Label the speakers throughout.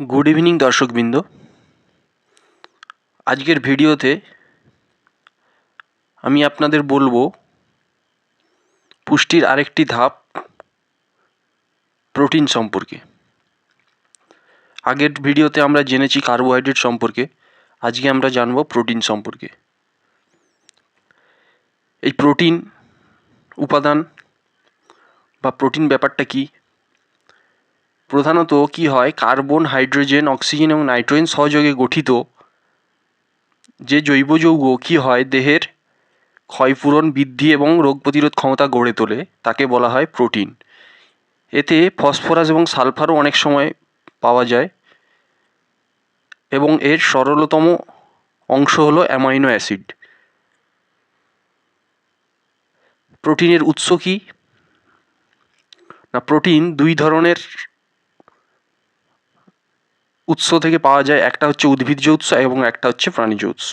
Speaker 1: Good evening দর্শকবৃন্দ আজকের ভিডিওতে আমি আপনাদের বলব, পুষ্টির আরেকটি ধাপ, প্রোটিন সম্পর্কে। আগের ভিডিওতে আমরা জেনেছি কার্বোহাইড্রেট সম্পর্কে, আজকে আমরা জানব প্রোটিন সম্পর্কে। এই প্রোটিন উপাদান বা প্রোটিন ব্যাপারটা কী? প্রধানত কি হয়? কার্বন, হাইড্রোজেন, অক্সিজেন এবং নাইট্রোজেন সহযোগে গঠিত যে জৈব যৌগ কী হয়? দেহের ক্ষয়পূরণ বৃদ্ধি এবং রোগ প্রতিরোধ ক্ষমতা গড়ে তোলে, তাকে বলা হয় প্রোটিন। এতে ফসফরাস এবং সালফারও অনেক সময় পাওয়া যায় এবং এর সরলতম অংশ হলো অ্যামাইনো অ্যাসিড। প্রোটিনের উৎস কী? না, প্রোটিন দুই ধরনের উৎস থেকে পাওয়া যায় একটা হচ্ছে উদ্ভিজ্জ উৎস এবং একটা হচ্ছে প্রাণীজ উৎস।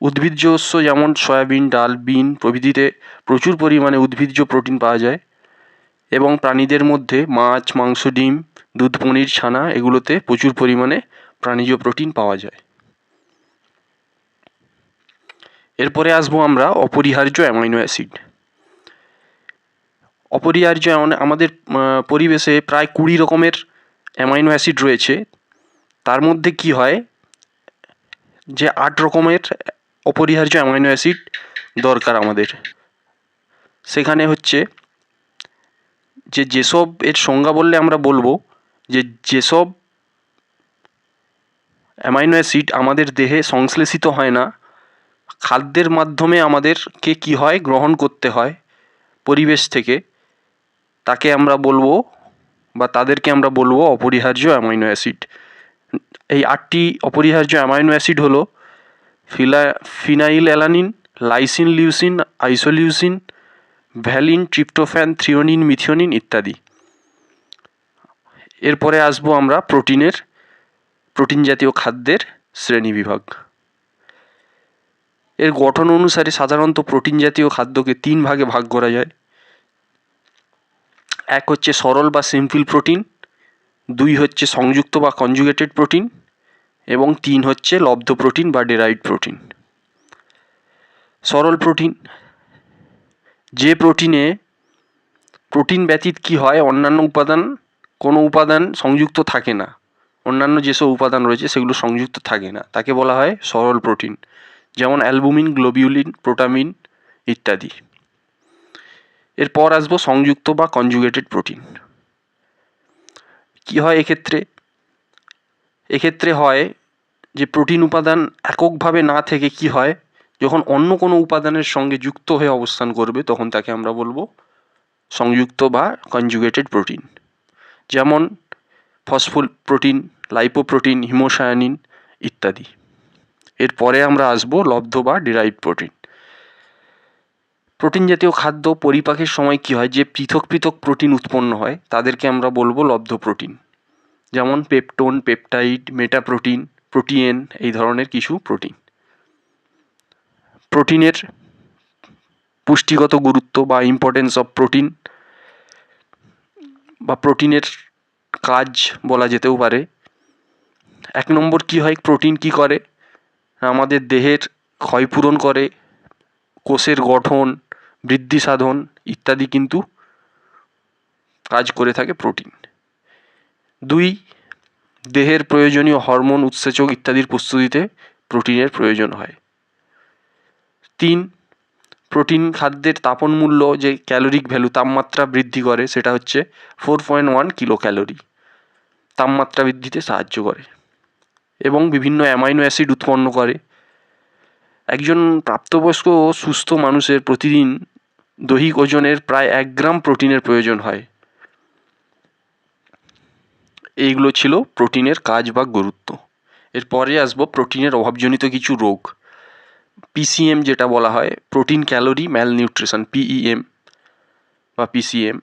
Speaker 1: উদ্ভিজ্জ উৎস যেমন সয়াবিন, ডাল, বিন প্রভৃতিতে প্রচুর পরিমাণে উদ্ভিজ্জ প্রোটিন পাওয়া যায় এবং প্রাণীদের মধ্যে মাছ, মাংস, ডিম, দুধ, পনির, ছানা এগুলোতে প্রচুর পরিমাণে প্রাণীজ প্রোটিন পাওয়া যায়। এরপরে আসব আমরা অপরিহার্য অ্যামাইনো অ্যাসিড। অপরিহার্য আমাদের পরিবেশে প্রায় কুড়ি রকমের অ্যামাইনো অ্যাসিড রয়েছে। তার মধ্যে কি হয়? যে আট রকমের অপরিহার্য অ্যামাইনো অ্যাসিড দরকার আমাদের। সেখানে হচ্ছে যে যেসব এর সংজ্ঞা বললে আমরা বলব যে যেসব অ্যামাইনো অ্যাসিড আমাদের দেহে সংশ্লেষিত হয় না, খাদ্যের মাধ্যমে আমাদেরকে কী হয়? গ্রহণ করতে হয় পরিবেশ থেকে। তাকে আমরা বলব বা তাদেরকে আমরা বলব অপরিহার্য অ্যামাইনো অ্যাসিড। এই আটটি অপরিহার্য অ্যামাইনো অ্যাসিড হলো ফিলা phenylalanine lysine leucine isoleucine, valine, tryptophan, threonine, methionine ইত্যাদি। এরপরে আসব আমরা প্রোটিনের, প্রোটিন জাতীয় খাদ্যের শ্রেণি বিভাগ। এর গঠন অনুসারে সাধারণত প্রোটিন জাতীয় খাদ্যকে তিন ভাগে ভাগ করা যায়। এক হচ্ছে সরল বা সিম্পল প্রোটিন দুই হচ্ছে সংযুক্ত বা কনজুগেটেড প্রোটিন এবং তিন হচ্ছে লব্ধ প্রোটিন বা ডেরাইড প্রোটিন সরল প্রোটিন যে প্রোটিনে প্রোটিন ব্যতীত কি হয়, অন্যান্য উপাদান, কোনো উপাদান সংযুক্ত থাকে না। অন্যান্য যেসব উপাদান রয়েছে, সেগুলো সংযুক্ত থাকে না। তাকে বলা হয় সরল প্রোটিন যেমন অ্যালবুমিন, গ্লোবিউলিন, প্রোটামিন ইত্যাদি। এরপর আসব সংযুক্ত বা কনজুগেটেড প্রোটিন কী হয় এক্ষেত্রে? এক্ষেত্রে হয় যে প্রোটিন উপাদান এককভাবে না থেকে কি হয়? যখন অন্য কোনো উপাদানের সঙ্গে যুক্ত হয়ে অবস্থান করবে, তখন তাকে আমরা বলব সংযুক্ত বা কনজুগেটেড প্রোটিন যেমন ফসফুল প্রোটিন লাইপোপ্রোটিন হিমোসায়ানিন ইত্যাদি। এরপরে আমরা আসব লব্ধ বা ডিরাইভ প্রোটিন প্রোটিন জাতীয় খাদ্য পরিপাকের সময় কী হয়? যে পৃথক পৃথক প্রোটিন উৎপন্ন হয়, তাদেরকে আমরা বলব লব্ধ প্রোটিন। যেমন পেপটোন, পেপটাইড, মেটাপ্রোটিন, প্রোটিয়েন, এই ধরনের কিছু প্রোটিন। প্রোটিনের পুষ্টিগত গুরুত্ব বা ইম্পর্টেন্স অফ প্রোটিন বা প্রোটিনের কাজ বলা যেতেও পারে। এক নম্বর কি হয়? প্রোটিন কি করে? আমাদের দেহের ক্ষয়পূরণ করে, কোষের গঠন বৃদ্ধি সাধন ইত্যাদি কিন্তু কাজ করে থাকে প্রোটিন। দুই, দেহের প্রয়োজনীয় হরমোন উৎসেচক ইত্যাদির প্রস্তুতিতে প্রোটিনের প্রয়োজন হয়। তিন, প্রোটিন খাদ্যের তাপন মূল্য যে ক্যালোরিক ভ্যালু তাপমাত্রা বৃদ্ধি করে সেটা হচ্ছে four point one kilo calorie তাপমাত্রা বৃদ্ধিতে সাহায্য করে এবং বিভিন্ন অ্যামাইনো অ্যাসিড উৎপন্ন করে। একজন প্রাপ্তবয়স্ক ও সুস্থ মানুষের প্রতিদিন দৈহিক ওজনের প্রায় এক গ্রাম প্রোটিনের প্রয়োজন হয়। এইগুলো ছিল প্রোটিনের কাজ বা গুরুত্ব। এরপরে আসব প্রোটিনের অভাবজনিত কিছু রোগ। পিসিএম যেটা বলা হয়, protein calorie malnutrition PEM বা PCM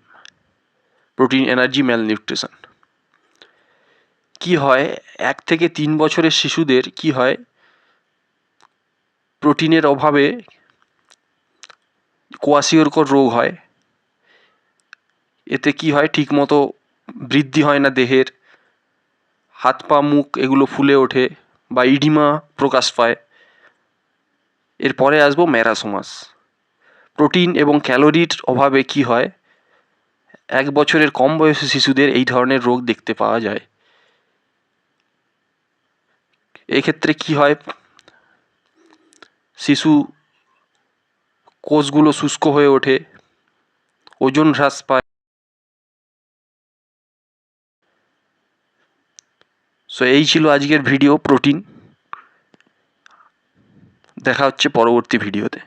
Speaker 1: protein energy malnutrition কী হয়, এক থেকে তিন বছরের শিশুদের কি হয়, প্রোটিনের অভাবে কোয়াশিওরকর রোগ হয়। এতে কি হয়? ঠিকমতো বৃদ্ধি হয় না দেহের। হাত পা, মুখ এগুলো ফুলে ওঠে বা ইডিমা প্রকাশ পায়। এরপরে আসব ম্যারাসোমাস প্রোটিন এবং ক্যালোরির অভাবে কি হয়? এক বছরের কম বয়সী শিশুদের এই ধরনের রোগ দেখতে পাওয়া যায়। এক্ষেত্রে কি হয়? শিশু কোষগুলো শুষ্ক হয়ে ওঠে, ওজন হ্রাস পায়। সো এই ছিল আজকের ভিডিও, প্রোটিন। দেখা হচ্ছে পরবর্তী ভিডিওতে।